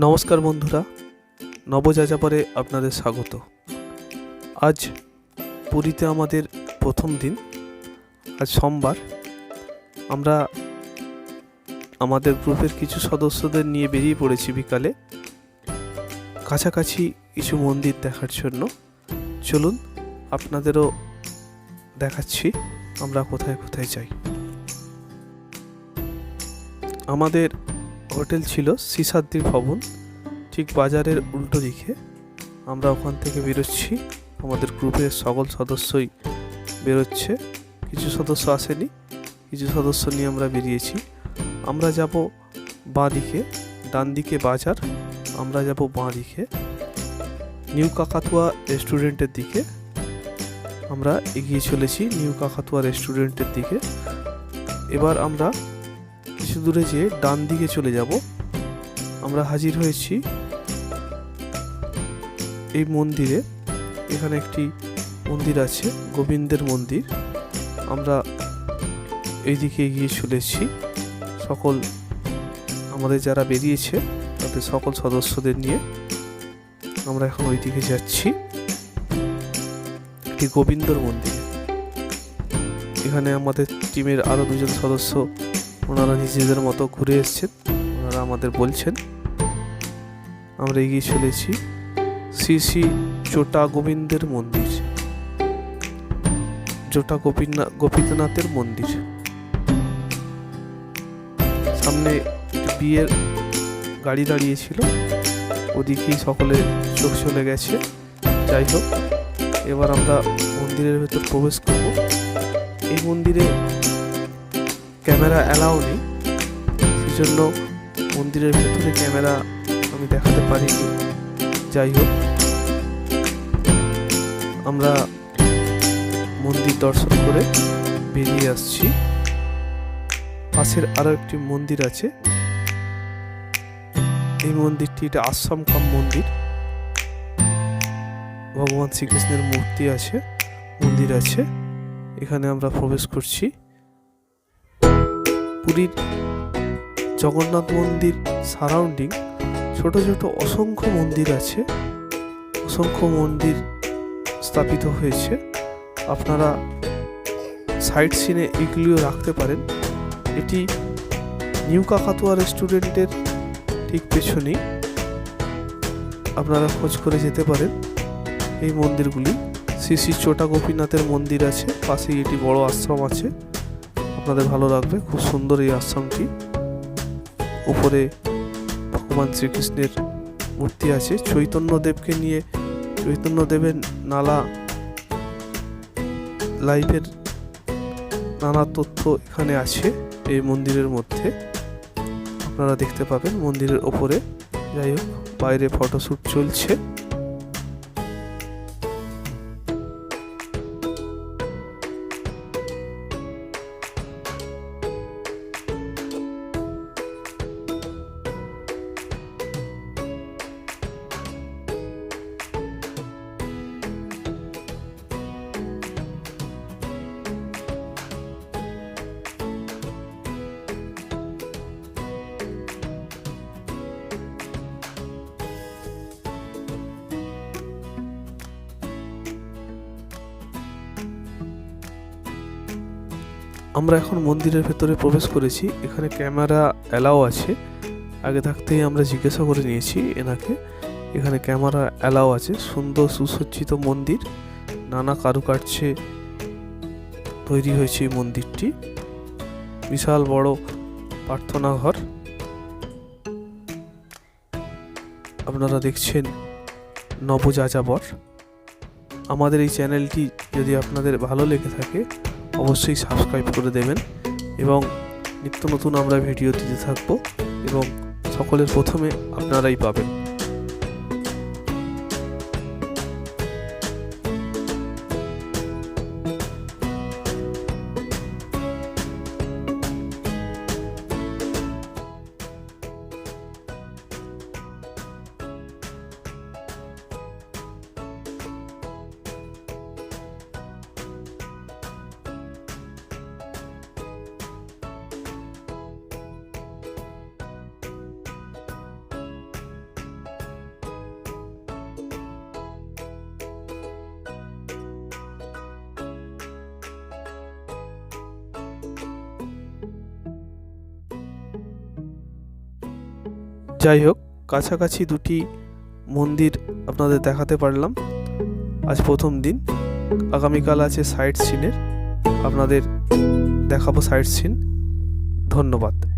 নমস্কার বন্ধুরা, নবযাযাপরে আপনাদের স্বাগত। আজ পুরীতে আমাদের প্রথম দিন। আজ সোমবার। আমরা আমাদের গ্রুপের কিছু সদস্যদের নিয়ে বেরিয়ে পড়েছি বিকালে। কাছাকাছি কিছু মন্দির দেখার জন্য। চলুন, আপনাদেরও দেখাচ্ছি, আমরা কোথায় কোথায় যাই। আমাদের হোটেল ছিল সিসাদ্রি ভবন, ঠিক বাজারের উল্টো দিকে। আমরা ওখান থেকে বেরোচ্ছি। আমাদের গ্রুপের সকল সদস্যই বেরোচ্ছে। কিছু সদস্য আসেনি, কিছু সদস্য নিয়ে আমরা বেরিয়েছি। আমরা যাব বাঁ দিকে ডান দিকে বাজার, আমরা যাব বাঁ দিকে নিউ কাকাতুয়া রেস্টুরেন্টের দিকে। আমরা এগিয়ে চলেছি নিউ কাকাতুয়া রেস্টুরেন্টের দিকে। এবার আমরা কিছু দূরে যেয়ে ডান দিকে চলে যাব। আমরা হাজির হয়েছি এই মন্দিরে। এখানে একটি মন্দির আছে, গোবিন্দের মন্দির। আমরা এই দিকে এগিয়ে চলেছি। সকল, আমাদের যারা বেরিয়েছে, তাদের সকল সদস্যদের নিয়ে আমরা এখন ওই দিকে যাচ্ছি। একটি গোবিন্দর মন্দির। এখানে আমাদের টিমের আরও দুজন সদস্য ওনারা নিজেদের মতো ঘুরে এসছেন। ওনারা আমাদের বলছেন, আমরা এগিয়ে চলেছি শ্রী শ্রী চোটা গোবিন্দের মন্দির জোটা গোপীনা গোপীনাথের মন্দির। সামনে বিয়ের গাড়ি দাঁড়িয়েছিল, ওদিকেই সকলে চোখ চলে গেছে। যাই হোক, এবার আমরা মন্দিরের ভেতর প্রবেশ করব। এই মন্দিরে ক্যামেরা অ্যালাউ নেই। সেজন্য মন্দিরের ভেতরে ক্যামেরা আমি দেখাতে পারিনি। যাই হোক, আমরা মন্দির দর্শন করে বেরিয়ে আসছি। পাশের আরও একটি মন্দির আছে। এই মন্দিরটি এটা আশ্রম কাম মন্দির। ভগবান শ্রীকৃষ্ণের মূর্তি আছে, মন্দির আছে। এখানে আমরা প্রবেশ করছি। পুরীর জগন্নাথ মন্দির সারাউন্ডিং ছোট ছোট অসংখ্য মন্দির আছে। অসংখ্য মন্দির স্থাপিত হয়েছে। আপনারা সাইড সিনে এগুলিও রাখতে পারেন। এটি নিউ কাকাতুয়া রেস্টুরেন্টের ঠিক পেছনেই। আপনারা খোঁজ করে যেতে পারেন। এই মন্দিরগুলি শ্রী শ্রী চোটা গোপীনাথের মন্দির আছে। পাশেই এটি বড় আশ্রম আছে। আপনাদের ভালো লাগবে। খুব সুন্দর এই আশ্রমটি। উপরে ভগবান শ্রীকৃষ্ণের মূর্তি আছে। চৈতন্যদেবকে নিয়ে চৈতন্যদেবের নালা লাইফের নানা তথ্য এখানে আছে এই মন্দিরের মধ্যে। আপনারা দেখতে পাবেন মন্দিরের ওপরে। যাই হোক, বাইরে ফটোশ্যুট চলছে। আমরা এখন মন্দিরের ভেতরে প্রবেশ করেছি। এখানে ক্যামেরা অ্যালাও আছে। আগে থাকতেই আমরা জিজ্ঞাসা করে নিয়েছি এনাকে। এখানে ক্যামেরা অ্যালাও আছে। সুন্দর সুসজ্জিত মন্দির। নানা কারুকার্যে তৈরি হয়েছে এই মন্দিরটি। বিশাল বড় প্রার্থনা ঘর আপনারা দেখছেন নবযাযাবর। আমাদের এই চ্যানেলটি যদি আপনাদের ভালো লেগে থাকে অবশ্যই সাবস্ক্রাইব করে দেবেন এবং নিত্য নতুন আমরা ভিডিও দিতে থাকব এবং সকলের প্রথমে আপনারাই পাবেন। যাই হোক কাছাকাছি দুটি মন্দির আপনাদের দেখাতে পারলাম। আজ প্রথম দিন। আগামীকাল আছে সাইট সিনের আপনাদের দেখাবো সাইট সিন ধন্যবাদ।